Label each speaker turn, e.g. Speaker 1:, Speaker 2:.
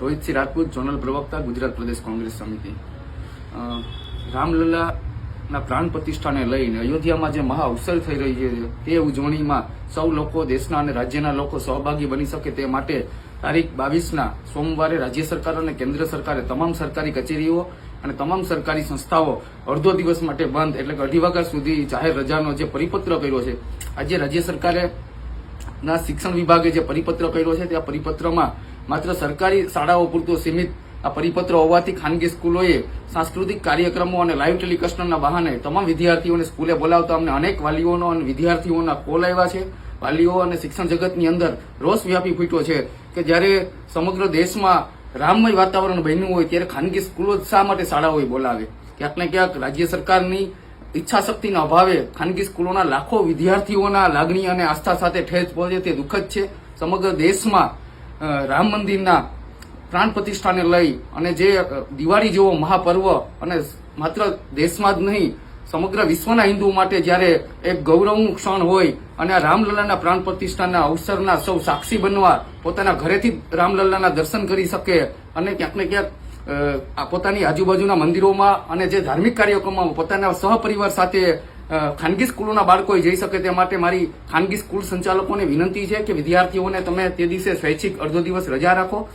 Speaker 1: Rohitsinh Rajput zonal પ્રવક્તા, ગુજરાત પ્રદેશ કોંગ્રેસ સમિતિ. રામલલ્લાના પ્રાણ પ્રતિષ્ઠાને લઈને અયોધ્યામાં જે મહા અવસર થઈ રહી છે, તે ઉજવણીમાં સૌ લોકો દેશના અને રાજ્યના લોકો સહભાગી બની શકે તે માટે તારીખ બાવીસના સોમવારે રાજ્ય સરકાર અને કેન્દ્ર સરકારે તમામ સરકારી કચેરીઓ અને તમામ સરકારી સંસ્થાઓ અડધો દિવસ માટે બંધ એટલે કે અઢી વાગ્યા સુધી જાહેર રજાનો જે પરિપત્ર કર્યો છે, આજે રાજ્ય સરકારે ના શિક્ષણ વિભાગે જે પરિપત્ર કર્યો છે, તે આ પરિપત્રમાં માત્ર સરકારી શાળાઓ પૂરતો સીમિત આ પરિપત્ર હોવાથી ખાનગી સ્કૂલોએ સાંસ્કૃતિક કાર્યક્રમો અને લાઈવ ટેલિકાસ્ટના બહાને તમામ વિદ્યાર્થીઓને સ્કૂલે બોલાવતા અમને અનેક વાલીઓનો અને વિદ્યાર્થીઓના કોલ આવ્યા છે. વાલીઓ અને શિક્ષણ જગતની અંદર રોષ વ્યાપી ફૂટ્યો છે કે જ્યારે સમગ્ર દેશમાં રામમય વાતાવરણ બન્યું હોય, ત્યારે ખાનગી સ્કૂલો શા માટે શાળાઓએ બોલાવે? ક્યાંક ને ક્યાંક રાજ્ય સરકારની ઈચ્છા શક્તિના અભાવે ખાનગી સ્કૂલોના લાખો વિદ્યાર્થીઓના લાગણી અને આસ્થા સાથે ઠેસ પહોંચે તે દુઃખદ છે. સમગ્ર દેશમાં રામ મંદિરના પ્રાણ પ્રતિષ્ઠાને લઈ અને જે દિવાળી જેવો મહાપર્વ અને માત્ર દેશમાં જ નહીં, સમગ્ર વિશ્વના હિન્દુઓ માટે જ્યારે એક ગૌરવનું ક્ષણ હોય અને રામલલ્લાના પ્રાણ પ્રતિષ્ઠાના અવસરના સૌ સાક્ષી બનવા પોતાના ઘરેથી રામલલ્લાના દર્શન કરી શકે અને ક્યાંક ને ક્યાંક પોતાની આજુબાજુના મંદિરોમાં અને જે ધાર્મિક કાર્યક્રમોમાં પોતાના સહપરિવાર સાથે ખાનગી સ્કૂલોના બાળકો જઈ શકે તે માટે મારી ખાનગી સ્કૂલ સંચાલકોને વિનંતી છે કે વિદ્યાર્થીઓને તમે તે દિવસે સ્વૈચ્છિક અડધો દિવસ રજા રાખો.